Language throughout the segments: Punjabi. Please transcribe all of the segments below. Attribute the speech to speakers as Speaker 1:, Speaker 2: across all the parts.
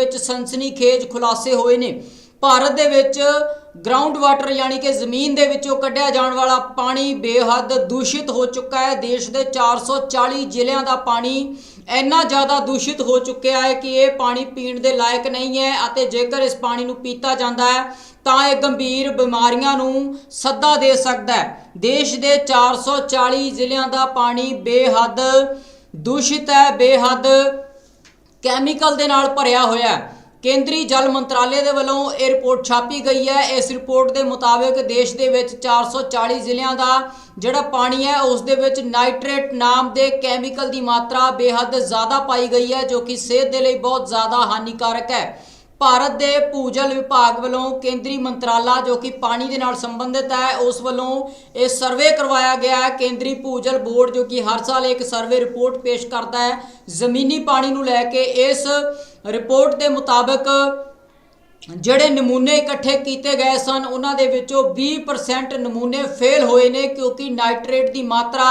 Speaker 1: ਵਿੱਚ ਸਨਸਨੀਖੇਜ ਖੁਲਾਸੇ ਹੋਏ ਨੇ। ਭਾਰਤ ਦੇ ਵਿੱਚ ਗਰਾਊਂਡ ਵਾਟਰ ਯਾਨੀ ਕਿ ਜ਼ਮੀਨ ਦੇ ਵਿੱਚੋਂ ਕੱਢਿਆ ਜਾਣ ਵਾਲਾ ਪਾਣੀ ਬੇਹੱਦ ਦੂਸ਼ਿਤ ਹੋ ਚੁੱਕਾ ਹੈ। ਦੇਸ਼ ਦੇ 440 ਜ਼ਿਲ੍ਹਿਆਂ ਦਾ ਪਾਣੀ ਇੰਨਾ ਜ਼ਿਆਦਾ ਦੂਸ਼ਿਤ ਹੋ ਚੁੱਕਿਆ ਹੈ ਕਿ ਇਹ ਪਾਣੀ ਪੀਣ ਦੇ ਲਾਇਕ ਨਹੀਂ ਹੈ ਅਤੇ ਜੇਕਰ ਇਸ ਪਾਣੀ ਨੂੰ ਪੀਤਾ ਜਾਂਦਾ ਹੈ, ਤਾਂ ਇਹ ਗੰਭੀਰ ਬਿਮਾਰੀਆਂ ਨੂੰ ਸੱਦਾ ਦੇ ਸਕਦਾ ਹੈ। ਦੇਸ਼ ਦੇ 440 ਜ਼ਿਲ੍ਹਿਆਂ ਦਾ ਪਾਣੀ ਬੇਹੱਦ ਦੂਸ਼ਿਤ ਹੈ, ਬੇਹੱਦ ਕੈਮੀਕਲ ਦੇ ਨਾਲ ਭਰਿਆ ਹੋਇਆ ਹੈ। ਕੇਂਦਰੀ ਜਲ ਮੰਤਰਾਲੇ ਦੇ ਵੱਲੋਂ ਇਹ ਰਿਪੋਰਟ ਛਾਪੀ ਗਈ ਹੈ। ਇਸ ਰਿਪੋਰਟ ਦੇ ਮੁਤਾਬਕ ਦੇਸ਼ ਦੇ ਵਿੱਚ 440 ਜ਼ਿਲ੍ਹਿਆਂ ਦਾ ਜਿਹੜਾ ਪਾਣੀ ਹੈ, ਉਸ ਦੇ ਵਿੱਚ ਨਾਈਟ੍ਰੇਟ ਨਾਮ ਦੇ ਕੈਮੀਕਲ ਦੀ ਮਾਤਰਾ ਬੇਹੱਦ ਜ਼ਿਆਦਾ ਪਾਈ ਗਈ ਹੈ, ਜੋ ਕਿ ਸਿਹਤ ਦੇ ਲਈ ਬਹੁਤ ਜ਼ਿਆਦਾ ਹਾਨੀਕਾਰਕ ਹੈ। ਭਾਰਤ ਦੇ ਭੂਜਲ ਵਿਭਾਗ ਵੱਲੋਂ ਕੇਂਦਰੀ ਮੰਤਰਾਲਾ ਜੋ ਕਿ ਪਾਣੀ ਦੇ ਨਾਲ ਸੰਬੰਧਿਤ ਹੈ, ਉਸ ਵੱਲੋਂ ਇਹ ਸਰਵੇ ਕਰਵਾਇਆ ਗਿਆ ਹੈ। ਕੇਂਦਰੀ ਭੂਜਲ ਬੋਰਡ ਜੋ ਕਿ ਹਰ ਸਾਲ ਇੱਕ ਸਰਵੇ ਰਿਪੋਰਟ ਪੇਸ਼ ਕਰਦਾ ਹੈ। ਜ਼ਮੀਨੀ ਪਾਣੀ ਨੂੰ ਲੈ ਕੇ ਇਸ ਰਿਪੋਰਟ ਦੇ ਮੁਤਾਬਕ ਜਿਹੜੇ ਨਮੂਨੇ ਇਕੱਠੇ ਕੀਤੇ ਗਏ ਸਨ, ਉਹਨਾਂ ਦੇ ਵਿੱਚੋਂ 20% ਨਮੂਨੇ ਫੇਲ ਹੋਏ ਨੇ ਕਿਉਂਕਿ ਨਾਈਟ੍ਰੇਟ ਦੀ ਮਾਤਰਾ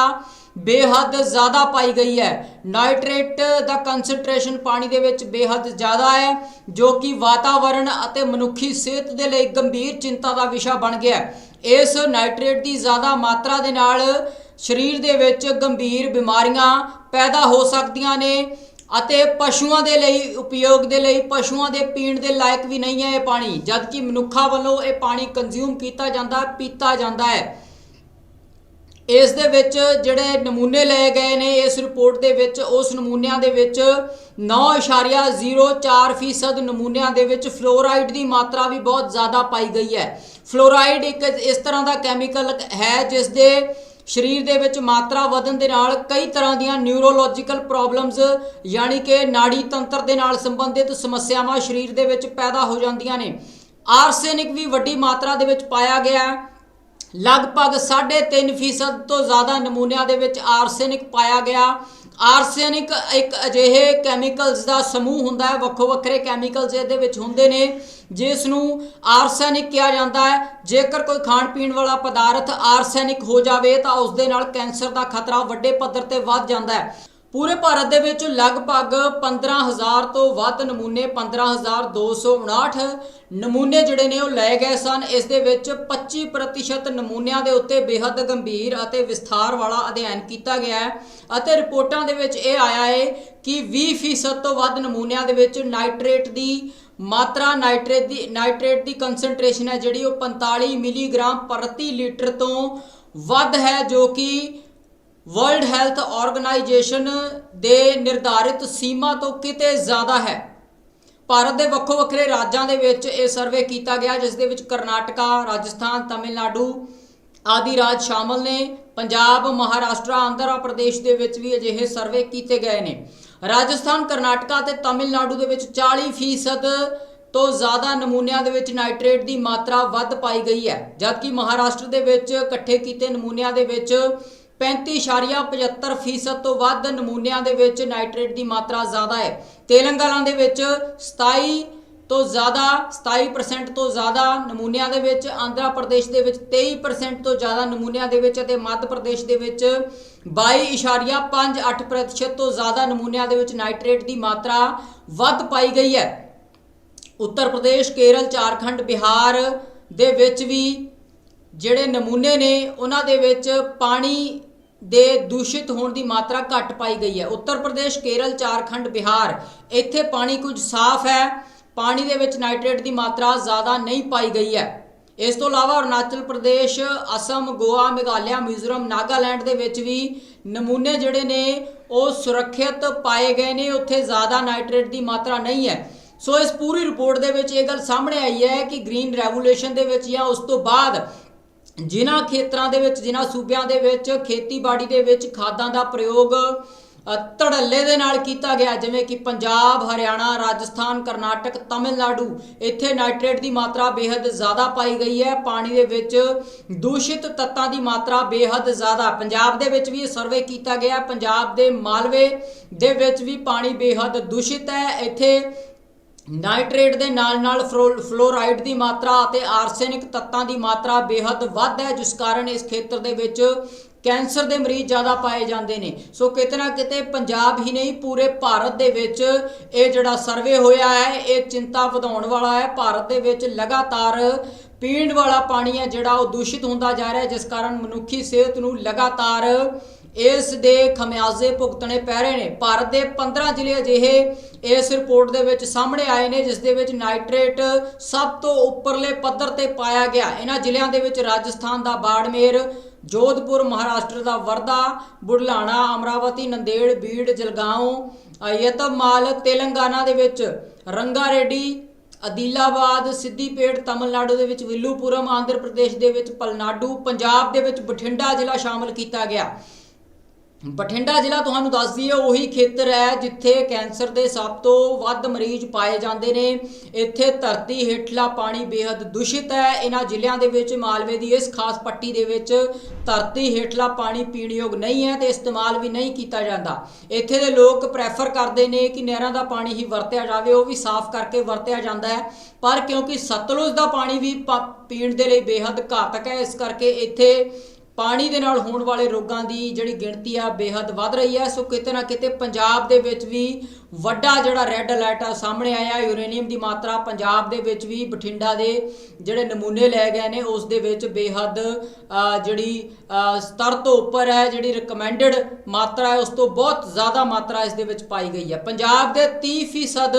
Speaker 1: ਬੇਹੱਦ ਜ਼ਿਆਦਾ ਪਾਈ ਗਈ ਹੈ। ਨਾਈਟ੍ਰੇਟ ਦਾ ਕਨਸੈਂਟ੍ਰੇਸ਼ਨ ਪਾਣੀ ਦੇ ਵਿੱਚ ਬੇਹੱਦ ਜ਼ਿਆਦਾ ਹੈ, ਜੋ ਕਿ ਵਾਤਾਵਰਣ ਅਤੇ ਮਨੁੱਖੀ ਸਿਹਤ ਦੇ ਲਈ ਗੰਭੀਰ ਚਿੰਤਾ ਦਾ ਵਿਸ਼ਾ ਬਣ ਗਿਆ ਹੈ। ਇਸ ਨਾਈਟ੍ਰੇਟ ਦੀ ਜ਼ਿਆਦਾ ਮਾਤਰਾ ਦੇ ਨਾਲ ਸਰੀਰ ਦੇ ਵਿੱਚ ਗੰਭੀਰ ਬਿਮਾਰੀਆਂ ਪੈਦਾ ਹੋ ਸਕਦੀਆਂ ਨੇ ਅਤੇ ਪਸ਼ੂਆਂ ਦੇ ਲਈ ਉਪਯੋਗ ਦੇ ਲਈ, ਪਸ਼ੂਆਂ ਦੇ ਪੀਣ ਦੇ ਲਾਇਕ ਵੀ ਨਹੀਂ ਹੈ ਇਹ ਪਾਣੀ, ਜਦਕਿ ਮਨੁੱਖਾਂ ਵੱਲੋਂ ਇਹ ਪਾਣੀ ਕੰਜ਼ਿਊਮ ਕੀਤਾ ਜਾਂਦਾ, ਪੀਤਾ ਜਾਂਦਾ ਹੈ। ਇਸ ਦੇ ਵਿੱਚ ਜਿਹੜੇ ਨਮੂਨੇ ਲਏ ਗਏ ਨੇ, ਇਸ ਰਿਪੋਰਟ ਦੇ ਵਿੱਚ, ਉਸ ਨਮੂਨਿਆਂ ਦੇ ਵਿੱਚ 9.04% ਨਮੂਨਿਆਂ ਦੇ ਵਿੱਚ ਫਲੋਰਾਈਡ ਦੀ ਮਾਤਰਾ ਵੀ ਬਹੁਤ ਜ਼ਿਆਦਾ ਪਾਈ ਗਈ ਹੈ। ਫਲੋਰਾਈਡ ਇੱਕ ਇਸ ਤਰ੍ਹਾਂ ਦਾ ਕੈਮੀਕਲ ਹੈ ਜਿਸ ਦੇ ਸਰੀਰ ਦੇ ਵਿੱਚ ਮਾਤਰਾ ਵਧਣ ਦੇ ਨਾਲ ਕਈ ਤਰ੍ਹਾਂ ਦੀਆਂ ਨਿਊਰੋਲੋਜੀਕਲ ਪ੍ਰੋਬਲਮਸ ਯਾਨੀ ਕਿ ਨਾੜੀ ਤੰਤਰ ਦੇ ਨਾਲ ਸੰਬੰਧਿਤ ਸਮੱਸਿਆਵਾਂ ਸਰੀਰ ਦੇ ਵਿੱਚ ਪੈਦਾ ਹੋ ਜਾਂਦੀਆਂ ਨੇ। ਆਰਸੈਨਿਕ ਵੀ ਵੱਡੀ ਮਾਤਰਾ ਦੇ ਵਿੱਚ ਪਾਇਆ ਗਿਆ। ਹੈ ਲਗਭਗ 3.5% ਤੋਂ ਜ਼ਿਆਦਾ ਨਮੂਨਿਆਂ ਦੇ ਵਿੱਚ ਆਰਸੈਨਿਕ ਪਾਇਆ ਗਿਆ। ਆਰਸੈਨਿਕ ਇੱਕ ਅਜਿਹੇ ਕੈਮੀਕਲਸ ਦਾ ਸਮੂਹ ਹੁੰਦਾ ਹੈ, ਵੱਖੋ ਵੱਖਰੇ ਕੈਮੀਕਲਸ ਇਹਦੇ ਵਿੱਚ ਹੁੰਦੇ ਨੇ, ਜਿਸ ਨੂੰ ਆਰਸੈਨਿਕ ਕਿਹਾ ਜਾਂਦਾ ਹੈ। ਜੇਕਰ ਕੋਈ ਖਾਣ ਪੀਣ ਵਾਲਾ ਪਦਾਰਥ ਆਰਸੈਨਿਕ ਹੋ ਜਾਵੇ ਤਾਂ ਉਸ ਦੇ ਨਾਲ ਕੈਂਸਰ ਦਾ ਖਤਰਾ ਵੱਡੇ ਪੱਧਰ ਤੇ ਵੱਧ ਜਾਂਦਾ ਹੈ। ਪੂਰੇ ਭਾਰਤ ਦੇ ਵਿੱਚ ਲਗਭਗ 15000 ਤੋਂ ਵੱਧ ਨਮੂਨੇ 15259 ਨਮੂਨੇ ਜਿਹੜੇ ਨੇ ਉਹ ਲਏ ਗਏ ਸਨ। ਇਸ ਦੇ ਵਿੱਚ 25% ਨਮੂਨਿਆਂ ਦੇ ਉੱਤੇ ਬੇहद ਗੰਭੀਰ ਅਤੇ ਵਿਸਥਾਰ ਵਾਲਾ ਅਧਿਐਨ ਕੀਤਾ ਗਿਆ ਹੈ ਅਤੇ ਰਿਪੋਰਟਾਂ ਦੇ ਵਿੱਚ ਇਹ ਆਇਆ ਹੈ ਕਿ 20% ਤੋਂ ਵੱਧ ਨਮੂਨਿਆਂ ਦੇ ਵਿੱਚ ਨਾਈਟ੍ਰੇਟ ਦੀ ਮਾਤਰਾ, ਨਾਈਟ੍ਰੇਟ ਦੀ ਨਾਈਟ੍ਰੇਟ ਦੀ ਕਨਸੈਂਟ੍ਰੇਸ਼ਨ ਹੈ ਜਿਹੜੀ ਉਹ 45 ਮਿਲੀਗ੍ਰਾਮ ਪ੍ਰਤੀ ਲੀਟਰ ਤੋਂ ਵੱਧ ਹੈ, ਜੋ ਕਿ ਵਰਲਡ ਹੈਲਥ ਆਰਗੇਨਾਈਜੇਸ਼ਨ ਦੇ ਨਿਰਧਾਰਿਤ ਸੀਮਾ ਤੋਂ ਕਿਤੇ ਜ਼ਿਆਦਾ ਹੈ। ਭਾਰਤ ਦੇ ਵੱਖੋ ਵੱਖਰੇ ਰਾਜਾਂ ਦੇ ਵਿੱਚ ਇਹ ਸਰਵੇ ਕੀਤਾ ਗਿਆ, ਜਿਸ ਦੇ ਵਿੱਚ ਕਰਨਾਟਕਾ, ਰਾਜਸਥਾਨ, ਤਾਮਿਲਨਾਡੂ ਆਦਿ ਰਾਜ ਸ਼ਾਮਲ ਨੇ। ਪੰਜਾਬ, ਮਹਾਰਾਸ਼ਟਰ, ਆਂਧਰਾ ਪ੍ਰਦੇਸ਼ ਦੇ ਵਿੱਚ ਵੀ ਅਜਿਹੇ ਸਰਵੇ ਕੀਤੇ ਗਏ ਨੇ। ਰਾਜਸਥਾਨ, ਕਰਨਾਟਕਾ ਤੇ ਤਾਮਿਲਨਾਡੂ ਦੇ ਵਿੱਚ 40% ਤੋਂ ਜ਼ਿਆਦਾ ਨਮੂਨਿਆਂ ਦੇ ਵਿੱਚ ਨਾਈਟ੍ਰੇਟ ਦੀ ਮਾਤਰਾ ਵੱਧ ਪਾਈ ਗਈ ਹੈ। ਜਦਕਿ ਮਹਾਰਾਸ਼ਟਰ ਦੇ ਵਿੱਚ ਇਕੱਠੇ ਕੀਤੇ ਨਮੂਨਿਆਂ ਦੇ ਵਿੱਚ 35.75% ਤੋਂ ਵੱਧ ਨਮੂਨਿਆਂ ਦੇ ਵਿੱਚ ਨਾਈਟ੍ਰੇਟ ਦੀ ਮਾਤਰਾ ਜ਼ਿਆਦਾ ਹੈ। ਤੇਲੰਗਾਨਾ ਦੇ ਵਿੱਚ 27 ਤੋਂ ਜ਼ਿਆਦਾ 27% ਤੋਂ ਜ਼ਿਆਦਾ ਨਮੂਨਿਆਂ ਦੇ ਵਿੱਚ, ਆਂਧਰਾ ਪ੍ਰਦੇਸ਼ ਦੇ ਵਿੱਚ 23% ਤੋਂ ਜ਼ਿਆਦਾ ਨਮੂਨਿਆਂ ਦੇ ਵਿੱਚ ਅਤੇ ਮੱਧ ਪ੍ਰਦੇਸ਼ ਦੇ ਵਿੱਚ 22.58% ਤੋਂ ਜ਼ਿਆਦਾ ਨਮੂਨਿਆਂ ਦੇ ਵਿੱਚ ਨਾਈਟ੍ਰੇਟ ਦੀ ਮਾਤਰਾ ਵੱਧ ਪਾਈ ਗਈ ਹੈ। ਉੱਤਰ ਪ੍ਰਦੇਸ਼, ਕੇਰਲ, ਝਾਰਖੰਡ, ਬਿਹਾਰ ਦੇ ਵਿੱਚ ਵੀ ਜਿਹੜੇ ਨਮੂਨੇ ਨੇ, ਉਹਨਾਂ ਦੇ ਵਿੱਚ ਪਾਣੀ ਦੇ ਦੂਸ਼ਿਤ ਹੋਣ ਦੀ ਮਾਤਰਾ ਘੱਟ ਪਾਈ ਗਈ ਹੈ। ਉੱਤਰ ਪ੍ਰਦੇਸ਼, ਕੇਰਲ, ਝਾਰਖੰਡ, ਬਿਹਾਰ, ਇੱਥੇ ਪਾਣੀ ਕੁਝ ਸਾਫ਼ ਹੈ। ਪਾਣੀ ਦੇ ਵਿੱਚ ਨਾਈਟ੍ਰੇਟ ਦੀ ਮਾਤਰਾ ਜ਼ਿਆਦਾ ਨਹੀਂ ਪਾਈ ਗਈ ਹੈ। ਇਸ ਤੋਂ ਇਲਾਵਾ ਅਰੁਣਾਚਲ ਪ੍ਰਦੇਸ਼, ਅਸਮ, ਗੋਆ, ਮੇਘਾਲਿਆ, ਮਿਜ਼ੋਰਮ, ਨਾਗਾਲੈਂਡ ਦੇ ਵਿੱਚ ਵੀ ਨਮੂਨੇ ਜਿਹੜੇ ਨੇ, ਉਹ ਸੁਰੱਖਿਅਤ ਪਾਏ ਗਏ ਨੇ। ਉੱਥੇ ਜ਼ਿਆਦਾ ਨਾਈਟ੍ਰੇਟ ਦੀ ਮਾਤਰਾ ਨਹੀਂ ਹੈ। ਸੋ ਇਸ ਪੂਰੀ ਰਿਪੋਰਟ ਦੇ ਵਿੱਚ ਇਹ ਗੱਲ ਸਾਹਮਣੇ ਆਈ ਹੈ ਕਿ ਗ੍ਰੀਨ ਰੈਵੋਲੂਸ਼ਨ ਦੇ ਵਿੱਚ ਜਾਂ ਉਸ ਤੋਂ ਬਾਅਦ ਜਿਨ੍ਹਾਂ ਖੇਤਰਾਂ ਦੇ ਵਿੱਚ, ਜਿਨ੍ਹਾਂ ਸੂਬਿਆਂ ਦੇ ਵਿੱਚ, ਖੇਤੀਬਾੜੀ ਦੇ ਵਿੱਚ ਖਾਦਾਂ ਦਾ ਪ੍ਰਯੋਗ ਧੜੱਲੇ ਦੇ ਨਾਲ ਕੀਤਾ ਗਿਆ, ਜਿਵੇਂ ਕਿ ਪੰਜਾਬ, ਹਰਿਆਣਾ, ਰਾਜਸਥਾਨ, ਕਰਨਾਟਕ, ਤਾਮਿਲਨਾਡੂ, ਇੱਥੇ ਨਾਈਟ੍ਰੇਟ ਦੀ ਮਾਤਰਾ ਬੇਹੱਦ ਜ਼ਿਆਦਾ ਪਾਈ ਗਈ ਹੈ। ਪਾਣੀ ਦੇ ਵਿੱਚ ਦੂਸ਼ਿਤ ਤੱਤਾਂ ਦੀ ਮਾਤਰਾ ਬੇਹੱਦ ਜ਼ਿਆਦਾ। ਪੰਜਾਬ ਦੇ ਵਿੱਚ ਵੀ ਇਹ ਸਰਵੇ ਕੀਤਾ ਗਿਆ। ਪੰਜਾਬ ਦੇ ਮਾਲਵੇ ਦੇ ਵਿੱਚ ਵੀ ਪਾਣੀ ਬੇਹੱਦ ਦੂਸ਼ਿਤ ਹੈ। ਇੱਥੇ ਨਾਈਟ੍ਰੇਟ ਦੇ ਨਾਲ-ਨਾਲ ਫਲੋ- ਫਲੋਰਾਈਡ ਦੀ ਮਾਤਰਾ ਅਤੇ ਆਰਸੈਨਿਕ ਤੱਤਾਂ ਦੀ ਮਾਤਰਾ ਬੇहद ਵੱਧ ਹੈ, ਜਿਸ ਕਾਰਨ ਇਸ ਖੇਤਰ ਦੇ ਵਿੱਚ ਕੈਂਸਰ ਦੇ ਮਰੀਜ਼ ਜ਼ਿਆਦਾ ਪਾਏ ਜਾਂਦੇ ਨੇ। ਸੋ ਕਿਤੇ ਨਾ ਕਿਤੇ ਪੰਜਾਬ ਹੀ ਨਹੀਂ, ਪੂਰੇ ਭਾਰਤ ਦੇ ਵਿੱਚ ਇਹ ਜਿਹੜਾ ਸਰਵੇ ਹੋਇਆ ਹੈ, ਇਹ ਚਿੰਤਾ ਵਧਾਉਣ ਵਾਲਾ ਹੈ। ਭਾਰਤ ਦੇ ਵਿੱਚ ਲਗਾਤਾਰ ਪੀਣ ਵਾਲਾ ਪਾਣੀ ਹੈ, ਜਿਹੜਾ ਉਹ ਦੂਸ਼ਿਤ ਹੁੰਦਾ ਜਾ ਰਿਹਾ ਹੈ, ਜਿਸ ਕਾਰਨ ਮਨੁੱਖੀ ਸਿਹਤ ਨੂੰ ਲਗਾਤਾਰ ਇਸ ਦੇ ਖਮਿਆਜ਼ੇ ਭੁਗਤਣੇ ਪੈ ਰਹੇ ਨੇ। ਭਾਰਤ ਦੇ 15 ਜ਼ਿਲ੍ਹੇ ਅਜਿਹੇ ਇਸ ਰਿਪੋਰਟ ਦੇ ਵਿੱਚ ਸਾਹਮਣੇ ਆਏ ਨੇ, ਜਿਸ ਦੇ ਵਿੱਚ ਨਾਈਟ੍ਰੇਟ ਸਭ ਤੋਂ ਉੱਪਰਲੇ ਪੱਧਰ ਤੇ ਪਾਇਆ ਗਿਆ। ਇਹਨਾਂ ਜ਼ਿਲ੍ਹਿਆਂ ਦੇ ਵਿੱਚ ਰਾਜਸਥਾਨ ਦਾ ਬਾੜਮੇਰ, ਜੋਧਪੁਰ, ਮਹਾਰਾਸ਼ਟਰ ਦਾ ਵਰਦਾ ਬੁਢਲਾਣਾ, ਅਮਰਾਵਤੀ, ਨੰਦੇੜ, ਬੀੜ, ਜਲਗਾਉਂ ਯਤਮਾਲ, ਤੇਲੰਗਾਨਾ ਦੇ ਵਿੱਚ ਰੰਗਾਰੇਡੀ, ਅਦੀਲਾਬਾਦ, ਸਿੱਧੀਪੇਟ, ਤਮਿਲਨਾਡੂ ਦੇ ਵਿੱਚ ਵਿਲੂਪੁਰਮ, ਆਂਧਰ ਪ੍ਰਦੇਸ਼ ਦੇ ਵਿੱਚ ਪਲਨਾਡੂ, ਪੰਜਾਬ ਦੇ ਵਿੱਚ ਬਠਿੰਡਾ ਜ਼ਿਲ੍ਹਾ ਸ਼ਾਮਲ ਕੀਤਾ ਗਿਆ। ਬਠਿੰਡਾ ਜ਼ਿਲ੍ਹਾ ਤੁਹਾਨੂੰ ਦੱਸਦੀ ਹੈ ਉਹੀ ਖੇਤਰ ਹੈ ਜਿੱਥੇ ਕੈਂਸਰ ਦੇ ਸਭ ਤੋਂ ਵੱਧ ਮਰੀਜ਼ ਪਾਏ ਜਾਂਦੇ ਨੇ। ਇੱਥੇ ਧਰਤੀ ਹੇਠਲਾ ਪਾਣੀ ਬੇहद ਦੂਸ਼ਿਤ ਹੈ। ਇਹਨਾਂ ਜ਼ਿਲ੍ਹਿਆਂ ਦੇ ਵਿੱਚ ਮਾਲਵੇ ਦੀ ਇਸ ਖਾਸ ਪੱਟੀ ਦੇ ਵਿੱਚ ਧਰਤੀ ਹੇਠਲਾ ਪਾਣੀ ਪੀਣ ਯੋਗ ਨਹੀਂ ਹੈ ਤੇ ਇਸਤੇਮਾਲ ਵੀ ਨਹੀਂ ਕੀਤਾ ਜਾਂਦਾ। ਇੱਥੇ ਦੇ ਲੋਕ ਪ੍ਰੈਫਰ ਕਰਦੇ ਨੇ ਕਿ ਨਹਿਰਾਂ ਦਾ ਪਾਣੀ ਹੀ ਵਰਤਿਆ ਜਾਵੇ, ਉਹ ਵੀ ਸਾਫ਼ ਕਰਕੇ ਵਰਤਿਆ ਜਾਂਦਾ ਹੈ। ਪਰ ਕਿਉਂਕਿ ਸਤਲੁਜ ਦਾ ਪਾਣੀ ਵੀ ਪੀਣ ਦੇ ਲਈ ਬੇहद ਘਾਤਕ ਹੈ, ਇਸ ਕਰਕੇ ਇੱਥੇ ਪਾਣੀ ਦੇ ਨਾਲ ਹੋਣ ਵਾਲੇ ਰੋਗਾਂ ਦੀ ਜਿਹੜੀ ਗਿਣਤੀ ਆ ਬੇहद ਵੱਧ ਰਹੀ ਹੈ। ਸੋ ਕਿਤੇ ਨਾ ਕਿਤੇ ਪੰਜਾਬ ਦੇ ਵਿੱਚ ਵੀ ਵੱਡਾ ਜਿਹੜਾ ਰੈੱਡ ਅਲਰਟ ਆ ਸਾਹਮਣੇ ਆਇਆ ਯੂਰੇਨੀਅਮ ਦੀ ਮਾਤਰਾ ਪੰਜਾਬ ਦੇ ਵਿੱਚ ਵੀ ਬਠਿੰਡਾ ਦੇ ਜਿਹੜੇ ਨਮੂਨੇ ਲਏ ਗਏ ਨੇ, ਉਸ ਦੇ ਵਿੱਚ ਬੇਹੱਦ ਜਿਹੜੀ ਸਤਰ ਤੋਂ ਉੱਪਰ ਹੈ, ਜਿਹੜੀ ਰਿਕਮੈਂਡਡ ਮਾਤਰਾ ਹੈ, ਉਸ ਤੋਂ ਬਹੁਤ ਜ਼ਿਆਦਾ ਮਾਤਰਾ ਇਸ ਦੇ ਵਿੱਚ ਪਾਈ ਗਈ ਹੈ। ਪੰਜਾਬ ਦੇ 30%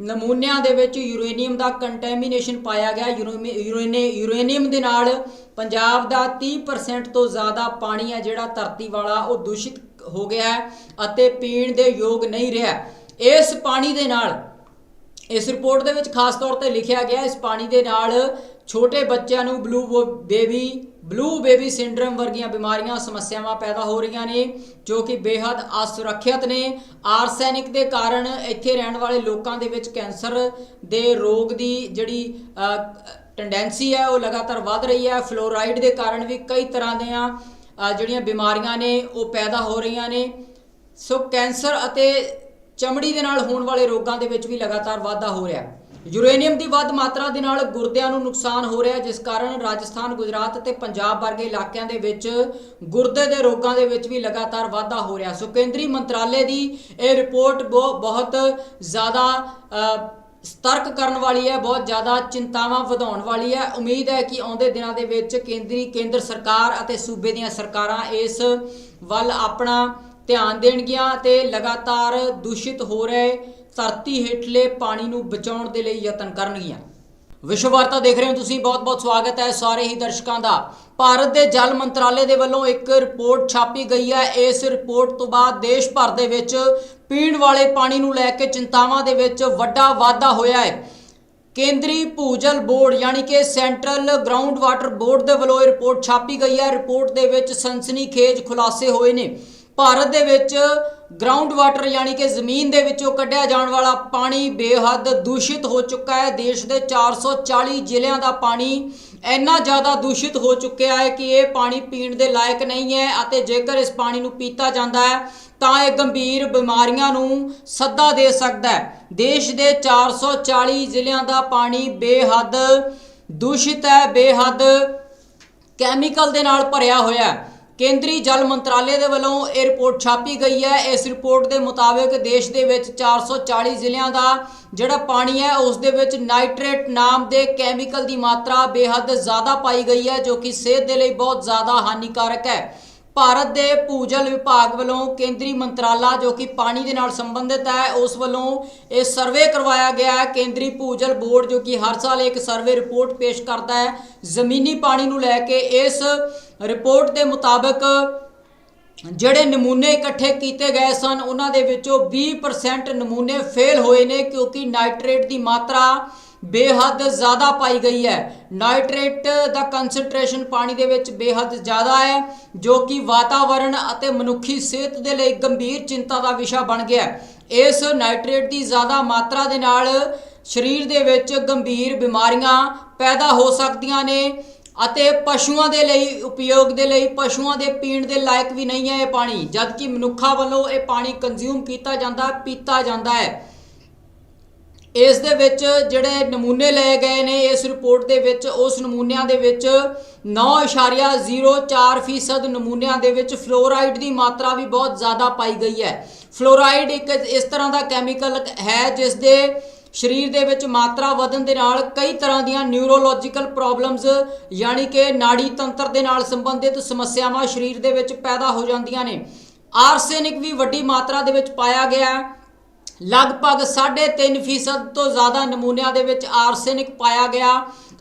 Speaker 1: ਨਮੂਨਿਆਂ ਦੇ ਵਿੱਚ ਯੂਰੇਨੀਅਮ ਦਾ ਕੰਟੈਮੀਨੇਸ਼ਨ ਪਾਇਆ ਗਿਆ। ਯੂਰੇਮੀ- ਯੂਰੇਨੇ ਯੂਰੇਨੀਅਮ ਦੇ ਨਾਲ ਪੰਜਾਬ ਦਾ 30% ਤੋਂ ਜ਼ਿਆਦਾ ਪਾਣੀ ਹੈ ਜਿਹੜਾ ਧਰਤੀ ਵਾਲਾ, ਉਹ ਦੂਸ਼ਿਤ ਹੋ ਗਿਆ ਹੈ ਅਤੇ ਪੀਣ ਦੇ ਯੋਗ ਨਹੀਂ ਰਿਹਾ। ਇਸ ਪਾਣੀ ਦੇ ਨਾਲ, ਇਸ ਰਿਪੋਰਟ ਦੇ ਵਿੱਚ ਖਾਸ ਤੌਰ ਤੇ ਲਿਖਿਆ ਗਿਆ, ਇਸ ਪਾਣੀ ਦੇ ਨਾਲ ਛੋਟੇ ਬੱਚਿਆਂ ਨੂੰ blue baby blue baby syndrome ਵਰਗੀਆਂ ਬਿਮਾਰੀਆਂ, ਸਮੱਸਿਆਵਾਂ ਪੈਦਾ ਹੋ ਰਹੀਆਂ ਨੇ, ਜੋ ਕਿ ਬੇहद ਅਸੁਰੱਖਿਅਤ ਨੇ। ਆਰਸੈਨਿਕ ਦੇ ਕਾਰਨ ਇੱਥੇ ਰਹਿਣ ਵਾਲੇ ਲੋਕਾਂ ਦੇ ਵਿੱਚ ਕੈਂਸਰ ਦੇ ਰੋਗ ਦੀ ਜਿਹੜੀ ਟੈਂਡੈਂਸੀ ਹੈ, ਉਹ ਲਗਾਤਾਰ ਵੱਧ ਰਹੀ ਹੈ। ਫਲੋਰਾਈਡ ਦੇ ਕਾਰਨ ਵੀ ਕਈ ਤਰ੍ਹਾਂ ਦੀਆਂ ਜਿਹੜੀਆਂ ਬਿਮਾਰੀਆਂ ਨੇ, ਉਹ ਪੈਦਾ ਹੋ ਰਹੀਆਂ ਨੇ। ਸੋ ਕੈਂਸਰ ਅਤੇ ਚਮੜੀ ਦੇ ਨਾਲ ਹੋਣ ਵਾਲੇ ਰੋਗਾਂ ਦੇ ਵਿੱਚ ਵੀ ਲਗਾਤਾਰ ਵਾਧਾ ਹੋ ਰਿਹਾ ਹੈ। ਯੂਰੇਨੀਅਮ ਦੀ ਵੱਧ ਮਾਤਰਾ ਦੇ ਨਾਲ ਗੁਰਦਿਆਂ ਨੂੰ ਨੁਕਸਾਨ ਹੋ ਰਿਹਾ ਜਿਸ ਕਾਰਨ ਰਾਜਸਥਾਨ, ਗੁਜਰਾਤ ਅਤੇ ਪੰਜਾਬ ਵਰਗੇ ਇਲਾਕਿਆਂ ਦੇ ਵਿੱਚ ਗੁਰਦੇ ਦੇ ਰੋਗਾਂ ਦੇ ਵਿੱਚ ਵੀ ਲਗਾਤਾਰ ਵਾਧਾ ਹੋ ਰਿਹਾ ਸੋ ਕੇਂਦਰੀ ਮੰਤਰਾਲੇ ਦੀ ਇਹ ਰਿਪੋਰਟ ਬਹੁ- ਬਹੁਤ ਜ਼ਿਆਦਾ ਸਤਰਕ ਕਰਨ ਵਾਲੀ ਹੈ, ਬਹੁਤ ਜ਼ਿਆਦਾ ਚਿੰਤਾਵਾਂ ਵਧਾਉਣ ਵਾਲੀ ਹੈ। ਉਮੀਦ ਹੈ ਕਿ ਆਉਂਦੇ ਦਿਨਾਂ ਦੇ ਵਿੱਚ ਕੇਂਦਰੀ ਕੇਂਦਰ ਸਰਕਾਰ ਅਤੇ ਸੂਬੇ ਦੀਆਂ ਸਰਕਾਰਾਂ ਇਸ ਵੱਲ ਆਪਣਾ ਧਿਆਨ ਦੇਣਗੀਆਂ ਤੇ ਲਗਾਤਾਰ ਦੂਸ਼ਿਤ ਹੋ ਰਹੇ ਧਰਤੀ ਹੇਠਲੇ ਪਾਣੀ ਨੂੰ ਬਚਾਉਣ ਦੇ ਲਈ ਯਤਨ ਕਰਨਗੀਆਂ। ਵਿਸ਼ਵ ਵਾਰਤਾ ਦੇਖ ਰਹੇ ਹੋ ਤੁਸੀਂ, ਬਹੁਤ-ਬਹੁਤ ਸਵਾਗਤ ਹੈ ਸਾਰੇ ਹੀ ਦਰਸ਼ਕਾਂ ਦਾ। ਭਾਰਤ ਦੇ ਜਲ ਮੰਤਰਾਲੇ ਦੇ ਵੱਲੋਂ ਇੱਕ ਰਿਪੋਰਟ ਛਾਪੀ ਗਈ ਹੈ। ਇਸ ਰਿਪੋਰਟ ਤੋਂ ਬਾਅਦ ਦੇਸ਼ ਭਰ ਦੇ ਵਿੱਚ ਪੀਣ ਵਾਲੇ ਪਾਣੀ ਨੂੰ ਲੈ ਕੇ ਚਿੰਤਾਵਾਂ ਦੇ ਵਿੱਚ ਵੱਡਾ ਵਾਧਾ ਹੋਇਆ ਹੈ। ਕੇਂਦਰੀ ਭੂਜਲ ਬੋਰਡ ਯਾਨੀ ਕਿ ਸੈਂਟਰਲ ਗਰਾਊਂਡ ਵਾਟਰ ਬੋਰਡ ਦੇ ਵੱਲੋਂ ਇਹ ਰਿਪੋਰਟ ਛਾਪੀ ਗਈ ਹੈ। ਰਿਪੋਰਟ ਦੇ ਵਿੱਚ ਸਨਸਨੀਖੇਜ ਖੁਲਾਸੇ ਹੋਏ ਨੇ। ਭਾਰਤ ਦੇ ਵਿੱਚ ਗਰਾਊਂਡ ਵਾਟਰ ਯਾਨੀ ਕਿ ਜ਼ਮੀਨ ਦੇ ਵਿੱਚੋਂ ਕੱਢਿਆ ਜਾਣ ਵਾਲਾ ਪਾਣੀ ਬੇਹੱਦ ਦੂਸ਼ਿਤ ਹੋ ਚੁੱਕਾ ਹੈ। ਦੇਸ਼ ਦੇ 440 ਜ਼ਿਲ੍ਹਿਆਂ ਦਾ ਪਾਣੀ ਇੰਨਾ ਜ਼ਿਆਦਾ ਦੂਸ਼ਿਤ ਹੋ ਚੁੱਕਿਆ ਹੈ ਕਿ ਇਹ ਪਾਣੀ ਪੀਣ ਦੇ ਲਾਇਕ ਨਹੀਂ ਹੈ ਅਤੇ ਜੇਕਰ ਇਸ ਪਾਣੀ ਨੂੰ ਪੀਤਾ ਜਾਂਦਾ ਹੈ, ਤਾਂ ਇਹ ਗੰਭੀਰ ਬਿਮਾਰੀਆਂ ਨੂੰ ਸੱਦਾ ਦੇ ਸਕਦਾ ਹੈ। ਦੇਸ਼ ਦੇ 440 ਜ਼ਿਲ੍ਹਿਆਂ ਦਾ ਪਾਣੀ ਬੇਹੱਦ ਦੂਸ਼ਿਤ ਹੈ, ਬੇਹੱਦ ਕੈਮੀਕਲ ਦੇ ਨਾਲ ਭਰਿਆ ਹੋਇਆ ਹੈ। ਕੇਂਦਰੀ ਜਲ ਮੰਤਰਾਲੇ ਦੇ ਵੱਲੋਂ ਇਹ ਰਿਪੋਰਟ ਛਾਪੀ ਗਈ ਹੈ। ਇਸ ਰਿਪੋਰਟ ਦੇ ਮੁਤਾਬਕ ਦੇਸ਼ ਦੇ ਵਿੱਚ 440 ਜ਼ਿਲ੍ਹਿਆਂ ਦਾ ਜਿਹੜਾ ਪਾਣੀ ਹੈ, ਉਸ ਦੇ ਵਿੱਚ ਨਾਈਟ੍ਰੇਟ ਨਾਮ ਦੇ ਕੈਮੀਕਲ ਦੀ ਮਾਤਰਾ ਬੇਹੱਦ ਜ਼ਿਆਦਾ ਪਾਈ ਗਈ ਹੈ, ਜੋ ਕਿ ਸਿਹਤ ਦੇ ਲਈ ਬਹੁਤ ਜ਼ਿਆਦਾ ਹਾਨੀਕਾਰਕ ਹੈ। ਭਾਰਤ ਦੇ ਭੂਜਲ ਵਿਭਾਗ ਵੱਲੋਂ ਕੇਂਦਰੀ ਮੰਤਰਾਲਾ ਜੋ ਕਿ ਪਾਣੀ ਦੇ ਨਾਲ ਸੰਬੰਧਿਤ ਹੈ, ਉਸ ਵੱਲੋਂ ਇਹ ਸਰਵੇ ਕਰਵਾਇਆ ਗਿਆ ਹੈ। ਕੇਂਦਰੀ ਭੂਜਲ ਬੋਰਡ ਜੋ ਕਿ ਹਰ ਸਾਲ ਇੱਕ ਸਰਵੇ ਰਿਪੋਰਟ ਪੇਸ਼ ਕਰਦਾ ਹੈ। ਜ਼ਮੀਨੀ ਪਾਣੀ ਨੂੰ ਲੈ ਕੇ ਇਸ ਰਿਪੋਰਟ ਦੇ ਮੁਤਾਬਕ ਜਿਹੜੇ ਨਮੂਨੇ ਇਕੱਠੇ ਕੀਤੇ ਗਏ ਸਨ, ਉਹਨਾਂ ਦੇ ਵਿੱਚੋਂ 20% ਨਮੂਨੇ ਫੇਲ ਹੋਏ ਨੇ ਕਿਉਂਕਿ ਨਾਈਟ੍ਰੇਟ ਦੀ ਮਾਤਰਾ ਬੇਹੱਦ ਜ਼ਿਆਦਾ ਪਾਈ ਗਈ ਹੈ। ਨਾਈਟ੍ਰੇਟ ਦਾ ਕਨਸੈਂਟ੍ਰੇਸ਼ਨ ਪਾਣੀ ਦੇ ਵਿੱਚ ਬੇਹੱਦ ਜ਼ਿਆਦਾ ਹੈ, ਜੋ ਕਿ ਵਾਤਾਵਰਣ ਅਤੇ ਮਨੁੱਖੀ ਸਿਹਤ ਦੇ ਲਈ ਗੰਭੀਰ ਚਿੰਤਾ ਦਾ ਵਿਸ਼ਾ ਬਣ ਗਿਆ ਹੈ। ਇਸ ਨਾਈਟ੍ਰੇਟ ਦੀ ਜ਼ਿਆਦਾ ਮਾਤਰਾ ਦੇ ਨਾਲ ਸਰੀਰ ਦੇ ਵਿੱਚ ਗੰਭੀਰ ਬਿਮਾਰੀਆਂ ਪੈਦਾ ਹੋ ਸਕਦੀਆਂ ਨੇ ਅਤੇ ਪਸ਼ੂਆਂ ਦੇ ਲਈ ਉਪਯੋਗ ਦੇ ਲਈ, ਪਸ਼ੂਆਂ ਦੇ ਪੀਣ ਦੇ ਲਾਇਕ ਵੀ ਨਹੀਂ ਹੈ ਇਹ ਪਾਣੀ, ਜਦਕਿ ਮਨੁੱਖਾਂ ਵੱਲੋਂ ਇਹ ਪਾਣੀ ਕੰਜ਼ਿਊਮ ਕੀਤਾ ਜਾਂਦਾ, ਪੀਤਾ ਜਾਂਦਾ ਹੈ। ਇਸ ਦੇ ਵਿੱਚ ਜਿਹੜੇ ਨਮੂਨੇ ਲਏ ਗਏ ਨੇ, ਇਸ ਰਿਪੋਰਟ ਦੇ ਵਿੱਚ, ਉਸ ਨਮੂਨਿਆਂ ਦੇ ਵਿੱਚ 9.04% ਫੀਸਦ ਨਮੂਨਿਆਂ ਦੇ ਵਿੱਚ ਫਲੋਰਾਈਡ ਦੀ ਮਾਤਰਾ ਵੀ ਬਹੁਤ ਜ਼ਿਆਦਾ ਪਾਈ ਗਈ ਹੈ। ਫਲੋਰਾਈਡ ਇੱਕ ਇਸ ਤਰ੍ਹਾਂ ਦਾ ਕੈਮੀਕਲ ਹੈ ਜਿਸ ਦੇ ਸਰੀਰ ਦੇ ਵਿੱਚ ਮਾਤਰਾ ਵਧਣ ਦੇ ਨਾਲ ਕਈ ਤਰ੍ਹਾਂ ਦੀਆਂ ਨਿਊਰੋਲੋਜੀਕਲ ਪ੍ਰੋਬਲਮਸ ਯਾਨੀ ਕਿ ਨਾੜੀ ਤੰਤਰ ਦੇ ਨਾਲ ਸੰਬੰਧਿਤ ਸਮੱਸਿਆਵਾਂ ਸਰੀਰ ਦੇ ਵਿੱਚ ਪੈਦਾ ਹੋ ਜਾਂਦੀਆਂ ਨੇ। ਆਰਸੇਨਿਕ ਵੀ ਵੱਡੀ ਮਾਤਰਾ ਦੇ ਵਿੱਚ ਪਾਇਆ ਗਿਆ। ਹੈ ਲਗਭਗ 3.5% ਤੋਂ ਜ਼ਿਆਦਾ ਨਮੂਨਿਆਂ ਦੇ ਵਿੱਚ ਆਰਸੈਨਿਕ ਪਾਇਆ ਗਿਆ।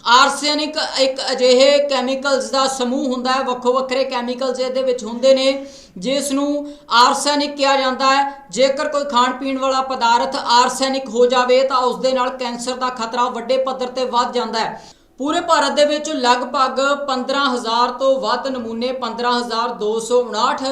Speaker 1: ਆਰਸੈਨਿਕ ਇੱਕ ਅਜਿਹੇ ਕੈਮੀਕਲਸ ਦਾ ਸਮੂਹ ਹੁੰਦਾ ਹੈ, ਵੱਖੋ ਵੱਖਰੇ ਕੈਮੀਕਲਸ ਇਹਦੇ ਵਿੱਚ ਹੁੰਦੇ ਨੇ ਜਿਸ ਨੂੰ ਆਰਸੈਨਿਕ ਕਿਹਾ ਜਾਂਦਾ ਹੈ। ਜੇਕਰ ਕੋਈ ਖਾਣ ਪੀਣ ਵਾਲਾ ਪਦਾਰਥ ਆਰਸੈਨਿਕ ਹੋ ਜਾਵੇ ਤਾਂ ਉਸ ਦੇ ਨਾਲ ਕੈਂਸਰ ਦਾ ਖਤਰਾ ਵੱਡੇ ਪੱਧਰ ਤੇ ਵੱਧ ਜਾਂਦਾ ਹੈ। ਪੂਰੇ ਭਾਰਤ ਦੇ ਵਿੱਚ ਲਗਭਗ 15000 ਤੋਂ ਵੱਧ ਨਮੂਨੇ 15259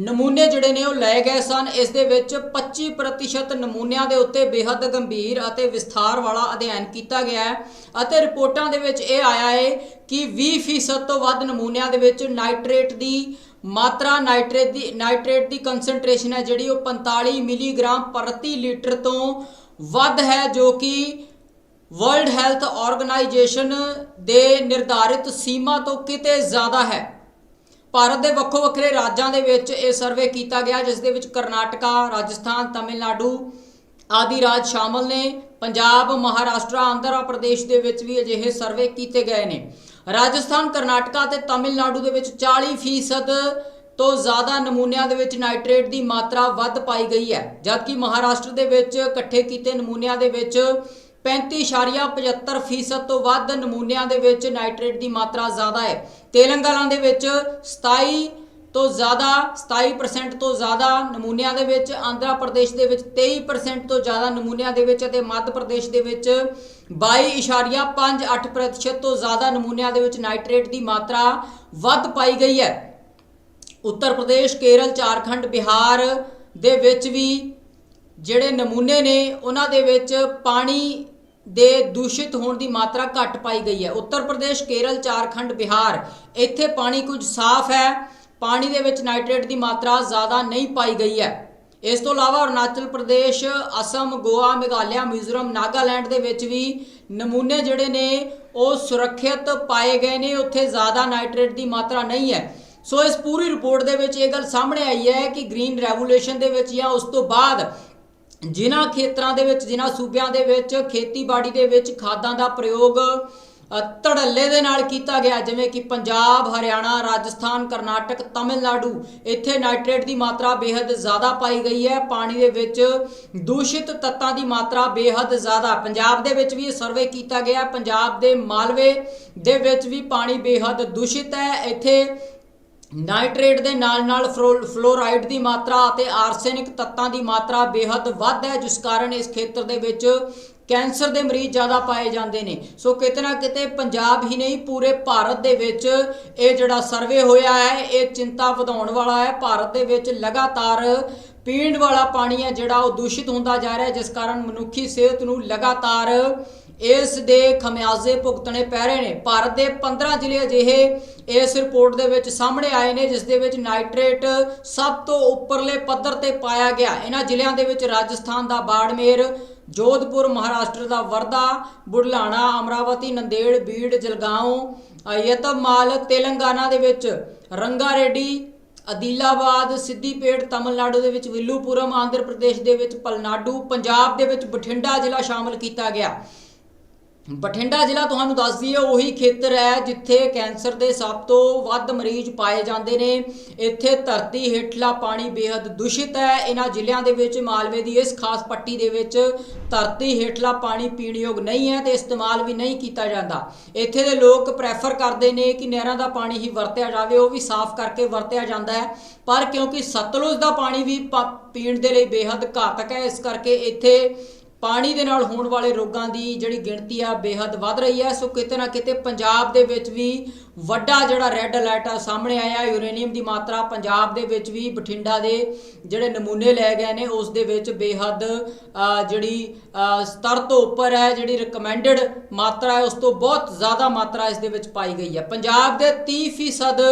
Speaker 1: ਨਮੂਨੇ ਜਿਹੜੇ ਨੇ ਉਹ ਲਏ ਗਏ ਸਨ। ਇਸ ਦੇ ਵਿੱਚ 25% ਨਮੂਨਿਆਂ ਦੇ ਉੱਤੇ ਬੇहद ਗੰਭੀਰ ਅਤੇ ਵਿਸਥਾਰ ਵਾਲਾ ਅਧਿਐਨ ਕੀਤਾ ਗਿਆ ਹੈ ਅਤੇ ਰਿਪੋਰਟਾਂ ਦੇ ਵਿੱਚ ਇਹ ਆਇਆ ਹੈ ਕਿ 20% ਤੋਂ ਵੱਧ ਨਮੂਨਿਆਂ ਦੇ ਵਿੱਚ ਨਾਈਟ੍ਰੇਟ ਦੀ ਮਾਤਰਾ, ਨਾਈਟ੍ਰੇਟ ਦੀ ਨਾਈਟ੍ਰੇਟ ਦੀ ਕਨਸੈਂਟ੍ਰੇਸ਼ਨ ਹੈ ਜਿਹੜੀ ਉਹ 45 ਮਿਲੀਗ੍ਰਾਮ ਪ੍ਰਤੀ ਲੀਟਰ ਤੋਂ ਵੱਧ ਹੈ ਜੋ ਕਿ ਵਰਲਡ ਹੈਲਥ ਆਰਗੇਨਾਈਜੇਸ਼ਨ ਦੇ ਨਿਰਧਾਰਿਤ ਸੀਮਾ ਤੋਂ ਕਿਤੇ ਜ਼ਿਆਦਾ ਹੈ। ਭਾਰਤ ਦੇ ਵੱਖੋ ਵੱਖਰੇ ਰਾਜਾਂ ਦੇ ਵਿੱਚ ਇਹ ਸਰਵੇ ਕੀਤਾ ਗਿਆ, ਜਿਸ ਦੇ ਵਿੱਚ ਕਰਨਾਟਕਾ, ਰਾਜਸਥਾਨ, ਤਾਮਿਲਨਾਡੂ ਆਦਿ ਰਾਜ ਸ਼ਾਮਲ ਨੇ। ਪੰਜਾਬ, ਮਹਾਰਾਸ਼ਟਰ, ਆਂਧਰਾ ਪ੍ਰਦੇਸ਼ ਦੇ ਵਿੱਚ ਵੀ ਅਜਿਹੇ ਸਰਵੇ ਕੀਤੇ ਗਏ ਨੇ। ਰਾਜਸਥਾਨ, ਕਰਨਾਟਕਾ ਤੇ ਤਾਮਿਲਨਾਡੂ ਦੇ ਵਿੱਚ 40% ਤੋਂ ਜ਼ਿਆਦਾ ਨਮੂਨਿਆਂ ਦੇ ਵਿੱਚ ਨਾਈਟ੍ਰੇਟ ਦੀ ਮਾਤਰਾ ਵੱਧ ਪਾਈ ਗਈ ਹੈ। ਜਦਕਿ ਮਹਾਰਾਸ਼ਟਰ ਦੇ ਵਿੱਚ ਇਕੱਠੇ ਕੀਤੇ ਨਮੂਨਿਆਂ ਦੇ ਵਿੱਚ 35.75% ਤੋਂ ਵੱਧ ਨਮੂਨਿਆਂ ਦੇ ਵਿੱਚ ਨਾਈਟ੍ਰੇਟ ਦੀ ਮਾਤਰਾ ਜ਼ਿਆਦਾ ਹੈ। ਤੇਲੰਗਾਨਾ ਦੇ ਵਿੱਚ 27 ਤੋਂ ਜ਼ਿਆਦਾ 27% ਤੋਂ ਜ਼ਿਆਦਾ ਨਮੂਨਿਆਂ ਦੇ ਵਿੱਚ, ਆਂਧਰਾ ਪ੍ਰਦੇਸ਼ ਦੇ ਵਿੱਚ 23% ਤੋਂ ਜ਼ਿਆਦਾ ਨਮੂਨਿਆਂ ਦੇ ਵਿੱਚ ਅਤੇ ਮੱਧ ਪ੍ਰਦੇਸ਼ ਦੇ ਵਿੱਚ 22.58% ਤੋਂ ਜ਼ਿਆਦਾ ਨਮੂਨਿਆਂ ਦੇ ਵਿੱਚ ਨਾਈਟ੍ਰੇਟ ਦੀ ਮਾਤਰਾ ਵੱਧ ਪਾਈ ਗਈ ਹੈ। ਉੱਤਰ ਪ੍ਰਦੇਸ਼, ਕੇਰਲ, ਝਾਰਖੰਡ, ਬਿਹਾਰ ਦੇ ਵਿੱਚ ਵੀ ਜਿਹੜੇ ਨਮੂਨੇ ਨੇ, ਉਹਨਾਂ ਦੇ ਵਿੱਚ ਪਾਣੀ ਦੇ ਦੂਸ਼ਿਤ ਹੋਣ ਦੀ ਮਾਤਰਾ ਘੱਟ ਪਾਈ ਗਈ ਹੈ। ਉੱਤਰ ਪ੍ਰਦੇਸ਼, ਕੇਰਲ, ਝਾਰਖੰਡ, ਬਿਹਾਰ, ਇੱਥੇ ਪਾਣੀ ਕੁਝ ਸਾਫ਼ ਹੈ। ਪਾਣੀ ਦੇ ਵਿੱਚ ਨਾਈਟ੍ਰੇਟ ਦੀ ਮਾਤਰਾ ਜ਼ਿਆਦਾ ਨਹੀਂ ਪਾਈ ਗਈ ਹੈ। ਇਸ ਤੋਂ ਇਲਾਵਾ ਅਰੁਣਾਚਲ ਪ੍ਰਦੇਸ਼, ਅਸਮ, ਗੋਆ, ਮੇਘਾਲਿਆ, ਮਿਜ਼ੋਰਮ, ਨਾਗਾਲੈਂਡ ਦੇ ਵਿੱਚ ਵੀ ਨਮੂਨੇ ਜਿਹੜੇ ਨੇ, ਉਹ ਸੁਰੱਖਿਅਤ ਪਾਏ ਗਏ ਨੇ। ਉੱਥੇ ਜ਼ਿਆਦਾ ਨਾਈਟ੍ਰੇਟ ਦੀ ਮਾਤਰਾ ਨਹੀਂ ਹੈ। ਸੋ ਇਸ ਪੂਰੀ ਰਿਪੋਰਟ ਦੇ ਵਿੱਚ ਇਹ ਗੱਲ ਸਾਹਮਣੇ ਆਈ ਹੈ ਕਿ ਗ੍ਰੀਨ ਰੈਵੋਲੂਸ਼ਨ ਦੇ ਵਿੱਚ ਜਾਂ ਉਸ ਤੋਂ ਬਾਅਦ ਜਿਨ੍ਹਾਂ ਖੇਤਰਾਂ ਦੇ ਵਿੱਚ, ਜਿਨ੍ਹਾਂ ਸੂਬਿਆਂ ਦੇ ਵਿੱਚ ਖੇਤੀਬਾੜੀ ਦੇ ਵਿੱਚ ਖਾਦਾਂ ਦਾ ਪ੍ਰਯੋਗ ਧੜੱਲੇ ਦੇ ਨਾਲ ਕੀਤਾ ਗਿਆ, ਜਿਵੇਂ ਕਿ ਪੰਜਾਬ, ਹਰਿਆਣਾ, ਰਾਜਸਥਾਨ, ਕਰਨਾਟਕ, ਤਾਮਿਲਨਾਡੂ, ਇੱਥੇ ਨਾਈਟ੍ਰੇਟ ਦੀ ਮਾਤਰਾ ਬੇਹੱਦ ਜ਼ਿਆਦਾ ਪਾਈ ਗਈ ਹੈ, ਪਾਣੀ ਦੇ ਵਿੱਚ ਦੂਸ਼ਿਤ ਤੱਤਾਂ ਦੀ ਮਾਤਰਾ ਬੇਹੱਦ ਜ਼ਿਆਦਾ। ਪੰਜਾਬ ਦੇ ਵਿੱਚ ਵੀ ਇਹ ਸਰਵੇ ਕੀਤਾ ਗਿਆ, ਪੰਜਾਬ ਦੇ ਮਾਲਵੇ ਦੇ ਵਿੱਚ ਵੀ ਪਾਣੀ ਬੇਹੱਦ ਦੂਸ਼ਿਤ ਹੈ, ਇੱਥੇ ਨਾਈਟ੍ਰੇਟ ਦੇ ਨਾਲ-ਨਾਲ ਫਲੋ- ਫਲੋਰਾਈਡ ਦੀ ਮਾਤਰਾ ਅਤੇ ਆਰਸੈਨਿਕ ਤੱਤਾਂ ਦੀ ਮਾਤਰਾ ਬੇहद ਵੱਧ ਹੈ, ਜਿਸ ਕਾਰਨ ਇਸ ਖੇਤਰ ਦੇ ਵਿੱਚ ਕੈਂਸਰ ਦੇ ਮਰੀਜ਼ ਜ਼ਿਆਦਾ ਪਾਏ ਜਾਂਦੇ ਨੇ। ਸੋ ਕਿਤੇ ਨਾ ਕਿਤੇ ਪੰਜਾਬ ਹੀ ਨਹੀਂ, ਪੂਰੇ ਭਾਰਤ ਦੇ ਵਿੱਚ ਇਹ ਜਿਹੜਾ ਸਰਵੇ ਹੋਇਆ ਹੈ, ਇਹ ਚਿੰਤਾ ਵਧਾਉਣ ਵਾਲਾ ਹੈ। ਭਾਰਤ ਦੇ ਵਿੱਚ ਲਗਾਤਾਰ ਪੀਣ ਵਾਲਾ ਪਾਣੀ ਹੈ ਜਿਹੜਾ ਉਹ ਦੂਸ਼ਿਤ ਹੁੰਦਾ ਜਾ ਰਿਹਾ ਜਿਸ ਕਾਰਨ ਮਨੁੱਖੀ ਸਿਹਤ ਨੂੰ ਲਗਾਤਾਰ ਇਸ ਦੇ ਖਮਿਆਜ਼ੇ ਭੁਗਤਣੇ ਪੈ ਰਹੇ ਨੇ। ਭਾਰਤ ਦੇ 15 ਜ਼ਿਲ੍ਹੇ ਅਜਿਹੇ ਇਸ ਰਿਪੋਰਟ ਦੇ ਵਿੱਚ ਸਾਹਮਣੇ ਆਏ ਨੇ, ਜਿਸ ਦੇ ਵਿੱਚ ਨਾਈਟ੍ਰੇਟ ਸਭ ਤੋਂ ਉੱਪਰਲੇ ਪੱਧਰ ਤੇ ਪਾਇਆ ਗਿਆ। ਇਹਨਾਂ ਜ਼ਿਲ੍ਹਿਆਂ ਦੇ ਵਿੱਚ ਰਾਜਸਥਾਨ ਦਾ ਬਾੜਮੇਰ, ਜੋਧਪੁਰ, ਮਹਾਰਾਸ਼ਟਰ ਦਾ ਵਰਧਾ, ਬੁਢਲਾਣਾ, ਅਮਰਾਵਤੀ, ਨੰਦੇੜ, ਬੀੜ ਜਲਗਾਓਂ ਯਤਮਾਲ, ਤੇਲੰਗਾਨਾ ਦੇ ਵਿੱਚ ਰੰਗਾਰੇਡੀ, ਅਦੀਲਾਬਾਦ, ਸਿੱਧੀਪੇਟ, ਤਮਿਲਨਾਡੂ ਦੇ ਵਿੱਚ ਵਿਲੂਪੁਰਮ, ਆਂਧਰ ਪ੍ਰਦੇਸ਼ ਦੇ ਵਿੱਚ ਪਲਨਾਡੂ, ਪੰਜਾਬ ਦੇ ਵਿੱਚ ਬਠਿੰਡਾ ਜ਼ਿਲ੍ਹਾ ਸ਼ਾਮਲ ਕੀਤਾ ਗਿਆ। ਬਠਿੰਡਾ ਜ਼ਿਲ੍ਹਾ ਤੁਹਾਨੂੰ ਦੱਸਦੀ ਹੈ ਉਹੀ ਖੇਤਰ ਹੈ ਜਿੱਥੇ ਕੈਂਸਰ ਦੇ ਸਭ ਤੋਂ ਵੱਧ ਮਰੀਜ਼ ਪਾਏ ਜਾਂਦੇ ਨੇ। ਇੱਥੇ ਧਰਤੀ ਹੇਠਲਾ ਪਾਣੀ ਬੇहद ਦੂਸ਼ਿਤ ਹੈ। ਇਹਨਾਂ ਜ਼ਿਲ੍ਹਿਆਂ ਦੇ ਵਿੱਚ ਮਾਲਵੇ ਦੀ ਇਸ ਖਾਸ ਪੱਟੀ ਦੇ ਵਿੱਚ ਧਰਤੀ ਹੇਠਲਾ ਪਾਣੀ ਪੀਣ ਯੋਗ ਨਹੀਂ ਹੈ ਤੇ ਇਸਤੇਮਾਲ ਵੀ ਨਹੀਂ ਕੀਤਾ ਜਾਂਦਾ। ਇੱਥੇ ਦੇ ਲੋਕ ਪ੍ਰੈਫਰ ਕਰਦੇ ਨੇ ਕਿ ਨਹਿਰਾਂ ਦਾ ਪਾਣੀ ਹੀ ਵਰਤਿਆ ਜਾਵੇ, ਉਹ ਵੀ ਸਾਫ਼ ਕਰਕੇ ਵਰਤਿਆ ਜਾਂਦਾ ਹੈ। ਪਰ ਕਿਉਂਕਿ ਸਤਲੁਜ ਦਾ ਪਾਣੀ ਵੀ ਪੀਣ ਦੇ ਲਈ ਬੇहद ਘਾਤਕ ਹੈ, ਇਸ ਕਰਕੇ ਇੱਥੇ ਪਾਣੀ ਦੇ ਨਾਲ ਹੋਣ ਵਾਲੇ ਰੋਗਾਂ ਦੀ ਜਿਹੜੀ ਗਿਣਤੀ ਆ ਬੇਹੱਦ ਵੱਧ ਰਹੀ ਹੈ। ਸੋ ਕਿਤੇ ਨਾ ਕਿਤੇ ਪੰਜਾਬ ਦੇ ਵਿੱਚ ਵੀ ਵੱਡਾ ਜਿਹੜਾ ਰੈੱਡ ਅਲਰਟ ਆ ਸਾਹਮਣੇ ਆਇਆ। ਯੂਰੇਨੀਅਮ ਦੀ ਮਾਤਰਾ ਪੰਜਾਬ ਦੇ ਵਿੱਚ ਵੀ ਬਠਿੰਡਾ ਦੇ ਜਿਹੜੇ ਨਮੂਨੇ ਲਏ ਗਏ ਨੇ, ਉਸ ਦੇ ਵਿੱਚ ਬੇਹੱਦ ਜਿਹੜੀ ਸਤਰ ਤੋਂ ਉੱਪਰ ਹੈ, ਜਿਹੜੀ ਰეკਮੈਂਡਡ ਮਾਤਰਾ ਹੈ, ਉਸ ਤੋਂ ਬਹੁਤ ਜ਼ਿਆਦਾ ਮਾਤਰਾ ਇਸ ਦੇ ਵਿੱਚ ਪਾਈ ਗਈ ਹੈ। ਪੰਜਾਬ ਦੇ 30%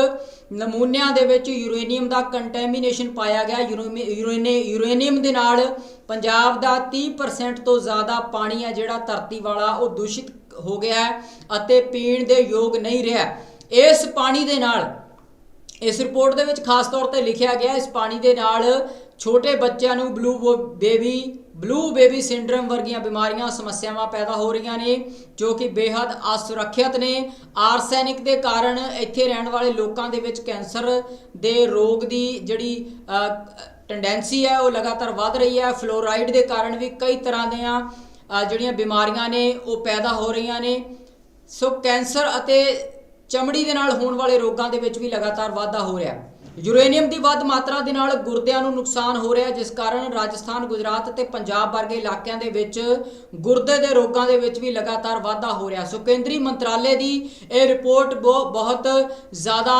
Speaker 1: ਨਮੂਨਿਆਂ ਦੇ ਵਿੱਚ ਯੂਰੇਨੀਅਮ ਦਾ ਕੰਟੈਮੀਨੇਸ਼ਨ ਪਾਇਆ ਗਿਆ। ਯੂਰੇਨੀ- ਯੂਰੇਨੀ- ਯੂਰੇਨੀਅਮ ਦੇ ਨਾਲ ਪੰਜਾਬ ਦਾ 30% ਤੋਂ ਜ਼ਿਆਦਾ ਪਾਣੀ ਹੈ ਜਿਹੜਾ ਧਰਤੀ ਵਾਲਾ, ਉਹ ਦੂਸ਼ਿਤ ਹੋ ਗਿਆ ਹੈ ਅਤੇ ਪੀਣ ਦੇ ਯੋਗ ਨਹੀਂ ਰਿਹਾ। ਇਸ ਪਾਣੀ ਦੇ ਨਾਲ, ਇਸ ਰਿਪੋਰਟ ਦੇ ਵਿੱਚ ਖਾਸ ਤੌਰ ਤੇ ਲਿਖਿਆ ਗਿਆ, ਇਸ ਪਾਣੀ ਦੇ ਨਾਲ ਛੋਟੇ ਬੱਚਿਆਂ ਨੂੰ blue baby blue baby syndrome ਵਰਗੀਆਂ ਬਿਮਾਰੀਆਂ, ਸਮੱਸਿਆਵਾਂ ਪੈਦਾ ਹੋ ਰਹੀਆਂ ਨੇ, ਜੋ ਕਿ ਬੇहद ਅਸੁਰੱਖਿਅਤ ਨੇ। ਆਰਸੈਨਿਕ ਦੇ ਕਾਰਨ ਇੱਥੇ ਰਹਿਣ ਵਾਲੇ ਲੋਕਾਂ ਦੇ ਵਿੱਚ ਕੈਂਸਰ ਦੇ ਰੋਗ ਦੀ ਜਿਹੜੀ ਟੈਂਡੈਂਸੀ ਹੈ, ਉਹ ਲਗਾਤਾਰ ਵੱਧ ਰਹੀ ਹੈ। ਫਲੋਰਾਈਡ ਦੇ ਕਾਰਨ ਵੀ ਕਈ ਤਰ੍ਹਾਂ ਦੀਆਂ ਜਿਹੜੀਆਂ ਬਿਮਾਰੀਆਂ ਨੇ, ਉਹ ਪੈਦਾ ਹੋ ਰਹੀਆਂ ਨੇ। ਸੋ ਕੈਂਸਰ ਅਤੇ ਚਮੜੀ ਦੇ ਨਾਲ ਹੋਣ ਵਾਲੇ ਰੋਗਾਂ ਦੇ ਵਿੱਚ ਵੀ ਲਗਾਤਾਰ ਵਾਧਾ ਹੋ ਰਿਹਾ। ਹੈ ਯੂਰੇਨੀਅਮ ਦੀ ਵੱਧ ਮਾਤਰਾ ਦੇ ਨਾਲ ਗੁਰਦਿਆਂ ਨੂੰ ਨੁਕਸਾਨ ਹੋ ਰਿਹਾ ਜਿਸ ਕਾਰਨ ਰਾਜਸਥਾਨ, ਗੁਜਰਾਤ ਅਤੇ ਪੰਜਾਬ ਵਰਗੇ ਇਲਾਕਿਆਂ ਦੇ ਵਿੱਚ ਗੁਰਦੇ ਦੇ ਰੋਗਾਂ ਦੇ ਵਿੱਚ ਵੀ ਲਗਾਤਾਰ ਵਾਧਾ ਹੋ ਰਿਹਾ ਸੋ ਕੇਂਦਰੀ ਮੰਤਰਾਲੇ ਦੀ ਇਹ ਰਿਪੋਰਟ ਬਹੁ- ਬਹੁਤ ਜ਼ਿਆਦਾ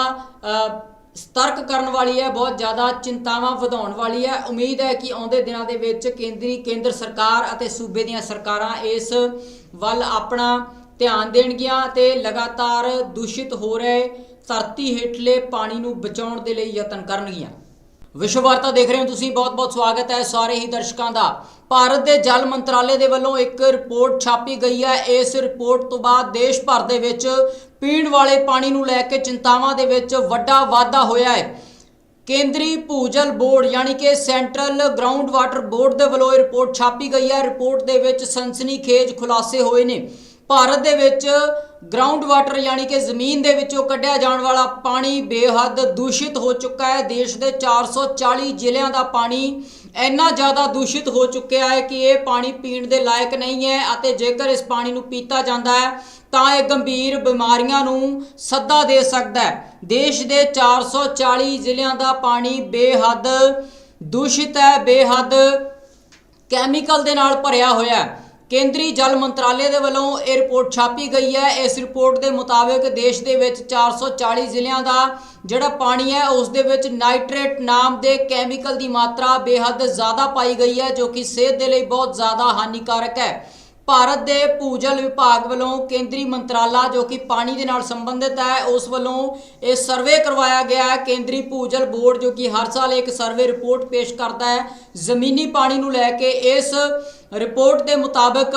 Speaker 1: ਸਤਰਕ ਕਰਨ ਵਾਲੀ ਹੈ, ਬਹੁਤ ਜ਼ਿਆਦਾ ਚਿੰਤਾਵਾਂ ਵਧਾਉਣ ਵਾਲੀ ਹੈ। ਉਮੀਦ ਹੈ ਕਿ ਆਉਂਦੇ ਦਿਨਾਂ ਦੇ ਵਿੱਚ ਕੇਂਦਰੀ ਕੇਂਦਰ ਸਰਕਾਰ ਅਤੇ ਸੂਬੇ ਦੀਆਂ ਸਰਕਾਰਾਂ ਇਸ ਵੱਲ ਆਪਣਾ ਧਿਆਨ ਦੇਣਗੀਆਂ ਤੇ ਲਗਾਤਾਰ ਦੂਸ਼ਿਤ ਹੋ ਰਹੇ ਧਰਤੀ ਹੇਠਲੇ ਪਾਣੀ ਨੂੰ ਬਚਾਉਣ ਦੇ ਲਈ ਯਤਨ ਕਰਨਗੀਆਂ। ਵਿਸ਼ਵ ਵਾਰਤਾ ਦੇਖ ਰਹੇ ਹੋ ਤੁਸੀਂ, ਬਹੁਤ-ਬਹੁਤ ਸਵਾਗਤ ਹੈ ਸਾਰੇ ਹੀ ਦਰਸ਼ਕਾਂ ਦਾ। ਭਾਰਤ ਦੇ ਜਲ ਮੰਤਰਾਲੇ ਦੇ ਵੱਲੋਂ ਇੱਕ ਰਿਪੋਰਟ ਛਾਪੀ ਗਈ ਹੈ। ਇਸ ਰਿਪੋਰਟ ਤੋਂ ਬਾਅਦ ਦੇਸ਼ ਭਰ ਦੇ ਵਿੱਚ ਪੀਣ ਵਾਲੇ ਪਾਣੀ ਨੂੰ ਲੈ ਕੇ ਚਿੰਤਾਵਾਂ ਦੇ ਵਿੱਚ ਵੱਡਾ ਵਾਧਾ ਹੋਇਆ ਹੈ। ਕੇਂਦਰੀ ਭੂਜਲ ਬੋਰਡ ਯਾਨੀ ਕਿ ਸੈਂਟਰਲ ਗਰਾਊਂਡ ਵਾਟਰ ਬੋਰਡ ਦੇ ਵੱਲੋਂ ਇਹ ਰਿਪੋਰਟ ਛਾਪੀ ਗਈ ਹੈ। ਰਿਪੋਰਟ ਦੇ ਵਿੱਚ ਸਨਸਨੀਖੇਜ ਖੁਲਾਸੇ ਹੋਏ ਨੇ। ਭਾਰਤ ਦੇ ਵਿੱਚ ਗਰਾਊਂਡ ਵਾਟਰ ਯਾਨੀ ਕਿ ਜ਼ਮੀਨ ਦੇ ਵਿੱਚੋਂ ਕੱਢਿਆ ਜਾਣ ਵਾਲਾ ਪਾਣੀ ਬੇਹੱਦ ਦੂਸ਼ਿਤ ਹੋ ਚੁੱਕਾ ਹੈ। ਦੇਸ਼ ਦੇ 440 ਜ਼ਿਲ੍ਹਿਆਂ ਦਾ ਪਾਣੀ ਇੰਨਾ ਜ਼ਿਆਦਾ ਦੂਸ਼ਿਤ ਹੋ ਚੁੱਕਿਆ ਹੈ ਕਿ ਇਹ ਪਾਣੀ ਪੀਣ ਦੇ ਲਾਇਕ ਨਹੀਂ ਹੈ ਅਤੇ ਜੇਕਰ ਇਸ ਪਾਣੀ ਨੂੰ ਪੀਤਾ ਜਾਂਦਾ ਹੈ, ਤਾਂ ਇਹ ਗੰਭੀਰ ਬਿਮਾਰੀਆਂ ਨੂੰ ਸੱਦਾ ਦੇ ਸਕਦਾ ਹੈ। ਦੇਸ਼ ਦੇ 440 ਜ਼ਿਲ੍ਹਿਆਂ ਦਾ ਪਾਣੀ ਬੇਹੱਦ ਦੂਸ਼ਿਤ ਹੈ, ਬੇਹੱਦ ਕੈਮੀਕਲ ਦੇ ਨਾਲ ਭਰਿਆ ਹੋਇਆ ਹੈ। ਕੇਂਦਰੀ ਜਲ ਮੰਤਰਾਲੇ ਦੇ ਵੱਲੋਂ ਇਹ ਰਿਪੋਰਟ ਛਾਪੀ ਗਈ ਹੈ। ਇਸ ਰਿਪੋਰਟ ਦੇ ਮੁਤਾਬਕ ਦੇਸ਼ ਦੇ ਵਿੱਚ 440 ਜ਼ਿਲ੍ਹਿਆਂ ਦਾ ਜਿਹੜਾ ਪਾਣੀ ਹੈ, ਉਸ ਦੇ ਵਿੱਚ ਨਾਈਟ੍ਰੇਟ ਨਾਮ ਦੇ ਕੈਮੀਕਲ ਦੀ ਮਾਤਰਾ ਬੇਹੱਦ ਜ਼ਿਆਦਾ ਪਾਈ ਗਈ ਹੈ, ਜੋ ਕਿ ਸਿਹਤ ਦੇ ਲਈ ਬਹੁਤ ਜ਼ਿਆਦਾ ਹਾਨੀਕਾਰਕ ਹੈ। ਭਾਰਤ ਦੇ ਭੂਜਲ ਵਿਭਾਗ ਵੱਲੋਂ ਕੇਂਦਰੀ ਮੰਤਰਾਲਾ ਜੋ ਕਿ ਪਾਣੀ ਦੇ ਨਾਲ ਸੰਬੰਧਿਤ ਹੈ, ਉਸ ਵੱਲੋਂ ਇਹ ਸਰਵੇ ਕਰਵਾਇਆ ਗਿਆ ਹੈ। ਕੇਂਦਰੀ ਭੂਜਲ ਬੋਰਡ ਜੋ ਕਿ ਹਰ ਸਾਲ ਇੱਕ ਸਰਵੇ ਰਿਪੋਰਟ ਪੇਸ਼ ਕਰਦਾ ਹੈ। ਜ਼ਮੀਨੀ ਪਾਣੀ ਨੂੰ ਲੈ ਕੇ ਇਸ ਰਿਪੋਰਟ ਦੇ ਮੁਤਾਬਕ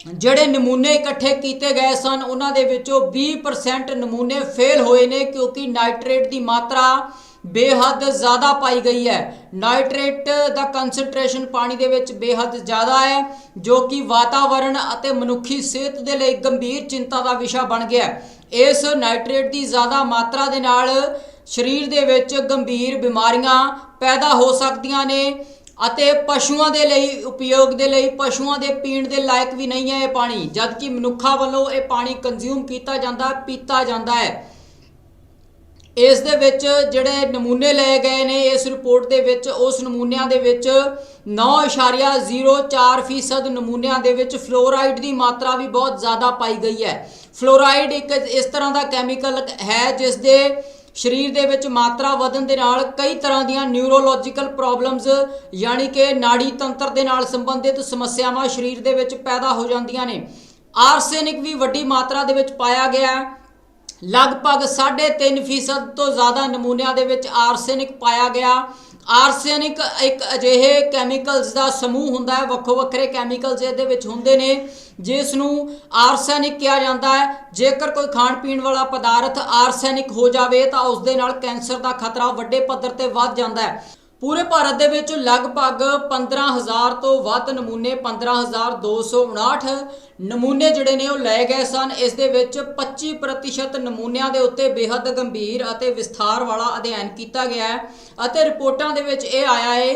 Speaker 1: ਜਿਹੜੇ ਨਮੂਨੇ ਇਕੱਠੇ ਕੀਤੇ ਗਏ ਸਨ, ਉਹਨਾਂ ਦੇ ਵਿੱਚੋਂ 20% ਨਮੂਨੇ ਫੇਲ ਹੋਏ ਨੇ ਕਿਉਂਕਿ ਨਾਈਟ੍ਰੇਟ ਦੀ ਮਾਤਰਾ ਬੇਹੱਦ ਜ਼ਿਆਦਾ ਪਾਈ ਗਈ ਹੈ। ਨਾਈਟ੍ਰੇਟ ਦਾ ਕਨਸੈਂਟ੍ਰੇਸ਼ਨ ਪਾਣੀ ਦੇ ਵਿੱਚ ਬੇਹੱਦ ਜ਼ਿਆਦਾ ਹੈ, ਜੋ ਕਿ ਵਾਤਾਵਰਣ ਅਤੇ ਮਨੁੱਖੀ ਸਿਹਤ ਦੇ ਲਈ ਗੰਭੀਰ ਚਿੰਤਾ ਦਾ ਵਿਸ਼ਾ ਬਣ ਗਿਆ ਹੈ। ਇਸ ਨਾਈਟ੍ਰੇਟ ਦੀ ਜ਼ਿਆਦਾ ਮਾਤਰਾ ਦੇ ਨਾਲ ਸਰੀਰ ਦੇ ਵਿੱਚ ਗੰਭੀਰ ਬਿਮਾਰੀਆਂ ਪੈਦਾ ਹੋ ਸਕਦੀਆਂ ਨੇ ਅਤੇ ਪਸ਼ੂਆਂ ਦੇ ਲਈ ਉਪਯੋਗ ਦੇ ਲਈ, ਪਸ਼ੂਆਂ ਦੇ ਪੀਣ ਦੇ ਲਾਇਕ ਵੀ ਨਹੀਂ ਹੈ ਇਹ ਪਾਣੀ, ਜਦਕਿ ਮਨੁੱਖਾਂ ਵੱਲੋਂ ਇਹ ਪਾਣੀ ਕੰਜ਼ਿਊਮ ਕੀਤਾ ਜਾਂਦਾ, ਪੀਤਾ ਜਾਂਦਾ ਹੈ। ਇਸ ਦੇ ਵਿੱਚ ਜਿਹੜੇ ਨਮੂਨੇ ਲਏ ਗਏ ਨੇ, ਇਸ ਰਿਪੋਰਟ ਦੇ ਵਿੱਚ, ਉਸ ਨਮੂਨਿਆਂ ਦੇ ਵਿੱਚ 9.04% ਨਮੂਨਿਆਂ ਦੇ ਵਿੱਚ ਫਲੋਰਾਈਡ ਦੀ ਮਾਤਰਾ ਵੀ ਬਹੁਤ ਜ਼ਿਆਦਾ ਪਾਈ ਗਈ ਹੈ। ਫਲੋਰਾਈਡ ਇੱਕ ਇਸ ਤਰ੍ਹਾਂ ਦਾ ਕੈਮੀਕਲ ਹੈ ਜਿਸ ਦੇ ਸਰੀਰ ਦੇ ਵਿੱਚ ਮਾਤਰਾ ਵਧਣ ਦੇ ਨਾਲ ਕਈ ਤਰ੍ਹਾਂ ਦੀਆਂ ਨਿਊਰੋਲੋਜੀਕਲ ਪ੍ਰੋਬਲਮਸ ਯਾਨੀ ਕਿ ਨਾੜੀ ਤੰਤਰ ਦੇ ਨਾਲ ਸੰਬੰਧਿਤ ਸਮੱਸਿਆਵਾਂ ਸਰੀਰ ਦੇ ਵਿੱਚ ਪੈਦਾ ਹੋ ਜਾਂਦੀਆਂ ਨੇ। ਆਰਸੈਨਿਕ ਵੀ ਵੱਡੀ ਮਾਤਰਾ ਦੇ ਵਿੱਚ ਪਾਇਆ ਗਿਆ। ਹੈ ਲਗਭਗ 3.5% ਤੋਂ ਜ਼ਿਆਦਾ ਨਮੂਨਿਆਂ ਦੇ ਵਿੱਚ ਆਰਸੈਨਿਕ ਪਾਇਆ ਗਿਆ। ਆਰਸੈਨਿਕ ਇੱਕ ਅਜਿਹੇ ਕੈਮੀਕਲਸ ਦਾ ਸਮੂਹ ਹੁੰਦਾ ਹੈ ਵੱਖੋ ਵੱਖਰੇ ਕੈਮੀਕਲਸ ਇਹਦੇ ਵਿੱਚ ਹੁੰਦੇ ਨੇ ਜਿਸ ਨੂੰ ਆਰਸੈਨਿਕ ਕਿਹਾ ਜਾਂਦਾ ਹੈ। ਜੇਕਰ ਕੋਈ ਖਾਣ ਪੀਣ ਵਾਲਾ ਪਦਾਰਥ ਆਰਸੈਨਿਕ ਹੋ ਜਾਵੇ ਤਾਂ ਉਸ ਦੇ ਨਾਲ ਕੈਂਸਰ ਦਾ ਖਤਰਾ ਵੱਡੇ ਪੱਧਰ ਤੇ ਵੱਧ ਜਾਂਦਾ ਹੈ। ਪੂਰੇ ਭਾਰਤ ਦੇ ਵਿੱਚ ਲਗਭਗ 15000 ਤੋਂ ਵੱਧ ਨਮੂਨੇ 15259 ਨਮੂਨੇ ਜਿਹੜੇ ਨੇ ਉਹ ਲਏ ਗਏ ਸਨ। ਇਸ ਦੇ ਵਿੱਚ 25% ਨਮੂਨਿਆਂ ਦੇ ਉੱਤੇ ਬੇहद ਗੰਭੀਰ ਅਤੇ ਵਿਸਥਾਰ ਵਾਲਾ ਅਧਿਐਨ ਕੀਤਾ ਗਿਆ ਹੈ ਅਤੇ ਰਿਪੋਰਟਾਂ ਦੇ ਵਿੱਚ ਇਹ ਆਇਆ ਹੈ